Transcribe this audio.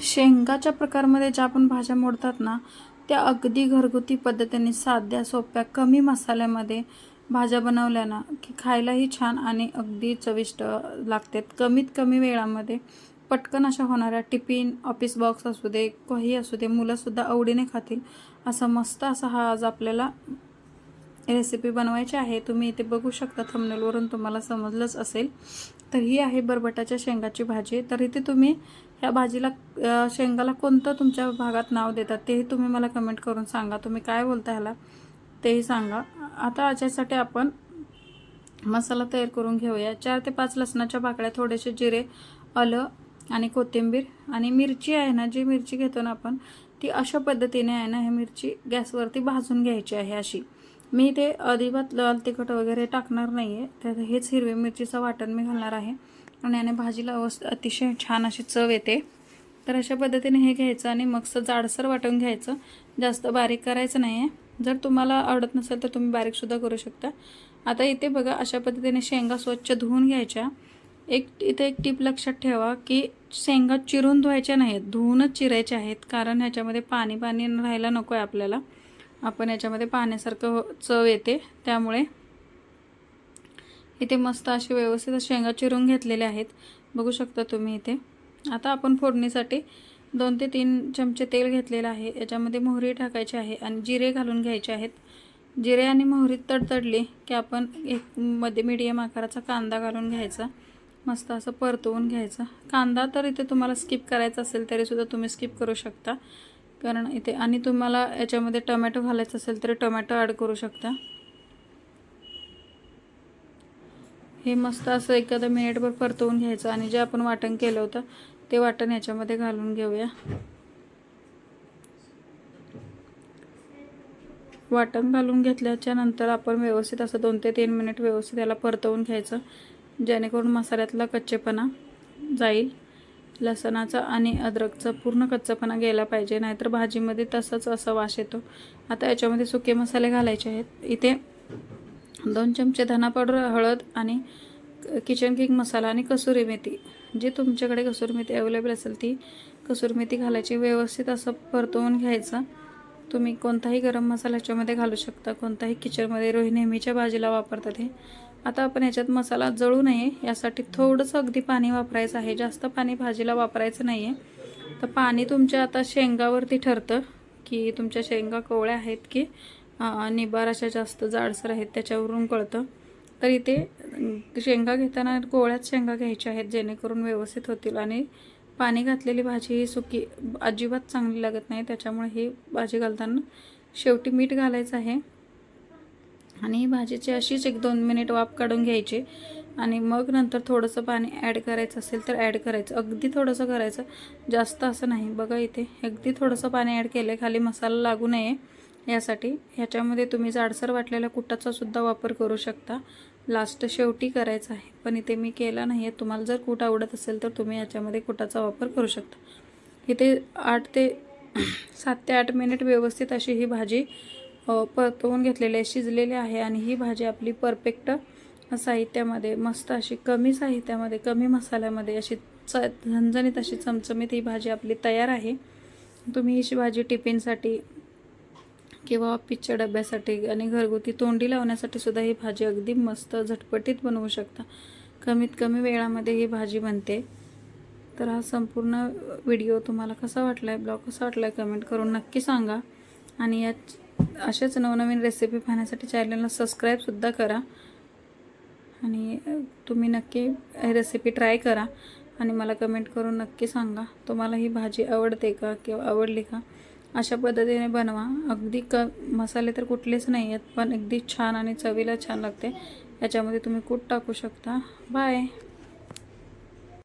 शेंगाच्या प्रकारमध्ये ज्या आपण भाज्या मोडतात ना त्या अगदी घरगुती पद्धतीने साध्या सोप्या कमी मसाल्यामध्ये भाज्या बनवल्या ना की खायलाही छान आणि अगदी चविष्ट लागतात. कमीत कमी वेळामध्ये पटकन अशा होणाऱ्या टिफिन ऑफिस बॉक्स असू दे काही असू दे मुलंसुद्धा आवडीने खातील. असा मस्त असा हा आज आपल्याला रेसिपी बनवायची आहे तुम्ही इथे बघू शकता थंबनेलवरून तुम्हाला समजलंच असेल. तर ही आहे बरबटाच्या शेंगाची भाजी. तर इथे तुम्ही ह्या भाजीला शेंगाला कोणतं तुमच्या भागात नाव देतात तेही तुम्ही मला कमेंट करून सांगा. तुम्ही काय बोलता ह्याला तेही सांगा. आता याच्यासाठी आपण मसाला तयार करून घेऊया. चार ते पाच लसणाच्या पाकळ्या थोडेसे जिरे आलं आणि कोथिंबीर आणि मिरची आहे ना जी मिरची घेतो ना आपण ती अशा पद्धतीने आहे ना ही मिरची गॅसवरती भाजून घ्यायची आहे अशी. मी ते अजिबात लाल तिखट वगैरे टाकणार नाही आहे तर हेच हिरवी मिरचीचं वाटण मी घालणार आहे. आणि याने भाजीला अवस अतिशय छान अशी चव येते. तर अशा पद्धतीने हे घ्यायचं आणि मगसं जाडसर वाटून घ्यायचं. जास्त बारीक करायचं नाही आहे जर तुम्हाला आवडत नसेल तर तुम्ही बारीकसुद्धा करू शकता. आता इथे बघा अशा पद्धतीने शेंगा स्वच्छ धुवून घ्यायच्या. एक इथे एक टीप लक्षात ठेवा की शेंगा चिरून धुवायच्या नाहीत. धुवूनच चिरायच्या आहेत. कारण ह्याच्यामध्ये पाणी पाणी राहायला नको आहे आपल्याला. आपण याच्यामध्ये पाण्यासारखं हो- चव येते. त्यामुळे इथे मस्त असे व्यवस्थित शेंगा चिरून घेतलेले आहेत. बघू शकता तुम्ही इथे. आता आपण फोडणीसाठी दोन ते तीन चमचे तेल घेतलेलं आहे. याच्यामध्ये मोहरी टाकायची आहे आणि जिरे घालून घ्यायचे आहेत. जिरे आणि मोहरी तडतडली की आपण एक मध्ये मिडियम आकाराचा कांदा घालून घ्यायचा. मस्त असं परतवून घ्यायचा. कांदा तर इथे तुम्हाला स्किप करायचा असेल तरीसुद्धा तुम्ही स्किप करू शकता. कारण इथे आणि तुम्हाला याच्यामध्ये टोमॅटो घालायचं असेल तर टोमॅटो ॲड करू शकता. हे मस्त असं एखादं मिनिटभर परतवून घ्यायचं आणि जे आपण वाटण केलं होतं ते वाटण याच्यामध्ये घालून घेऊया. वाटण घालून घेतल्याच्या नंतर आपण व्यवस्थित असं दोन ते तीन मिनिट व्यवस्थित याला परतवून घ्यायचं जेणेकरून मसाल्यातला कच्चेपणा जाईल. लसणाचा आणि अद्रकचा पूर्ण कच्चापणा गेला पाहिजे नाहीतर भाजीमध्ये तसंच असा वास येतो. आता याच्यामध्ये सुके मसाले घालायचे आहेत. इथे दोन चमचे धना पावडर हळद आणि किचन किंग मसाला आणि कसुरी मेथी. जी तुमच्याकडे कसुरी मेथी अवेलेबल असेल ती कसुरी मेथी घालायची. व्यवस्थित असं परतवून घ्यायचं. तुम्ही कोणताही गरम मसाला याच्यामध्ये घालू शकता. कोणताही किचनमध्ये रोही नेहमीच्या भाजीला वापरतात हे आता आपण याच्यात मसाला जळू नये यासाठी थोडंसं अगदी पाणी वापरायचं आहे. जास्त पाणी भाजीला वापरायचं नाही आहे तर पाणी तुमच्या आता शेंगावरती ठरतं की तुमच्या शेंगा कोवळ्या आहेत की निबार अशा जास्त जाडसर आहेत त्याच्यावरून कळतं. तर इथे शेंगा घेताना कोवळ्यात शेंगा घ्यायच्या आहेत जेणेकरून व्यवस्थित होतील. आणि पाणी घातलेली भाजी ही सुकी अजिबात चांगली लागत नाही. त्याच्यामुळे ही भाजी घालताना शेवटी मीठ घालायचं आहे. आणि भाजीची अशीच एक दोन मिनिट वाफ काढून घ्यायची. आणि मग नंतर थोडंसं पाणी ॲड करायचं असेल तर ॲड करायचं. अगदी थोडंसं करायचं. जास्त असं नाही. बघा इथे अगदी थोडंसं पाणी ॲड केलं खाली मसाला लागू नये यासाठी. ह्याच्यामध्ये तुम्ही जाडसर वाटलेल्या कुटाचा सुद्धा वापर करू शकता. लास्ट शेवटी करायचा आहे. पण इथे मी केला नाही आहे तुम्हाला जर कूट आवडत असेल तर तुम्ही याच्यामध्ये कुटाचा वापर करू शकता. इथे आठ ते सात ते आठ मिनिट व्यवस्थित अशी ही भाजी परतवून घेतलेले आहे आहे आणि ही भाजी आपली परफेक्ट साहित्यामध्ये मस्त अशी कमी साहित्यामध्ये कमी मसाल्यामध्ये अशी च झणझणीत अशी चमचमीत ही भाजी आपली तयार आहे. तुम्ही ही भाजी टिफिनसाठी किंवा ऑफिसच्या डब्यासाठी आणि घरगुती तोंडी लावण्यासाठी सुद्धा ही भाजी अगदी मस्त झटपटीत बनवू शकता. कमीत कमी वेळामध्ये ही भाजी बनते. तर हा संपूर्ण व्हिडिओ तुम्हाला कसा वाटला आहे ब्लॉग कसा वाटला आहे कमेंट करून नक्की सांगा. आणि या अशाच नवनवीन रेसिपी पाहण्यासाठी चॅनलला सबस्क्राईबसुद्धा करा. आणि तुम्ही नक्की रेसिपी ट्राय करा. आणि मला कमेंट करून नक्की सांगा तुम्हाला ही भाजी आवडते का किंवा आवडली का? अशा पद्धतीने बनवा. अगदी क मसाले तर कुठलेच नाही आहेत पण अगदी छान आणि चवीला छान लागते. याच्यामध्ये तुम्ही कूट टाकू शकता. बाय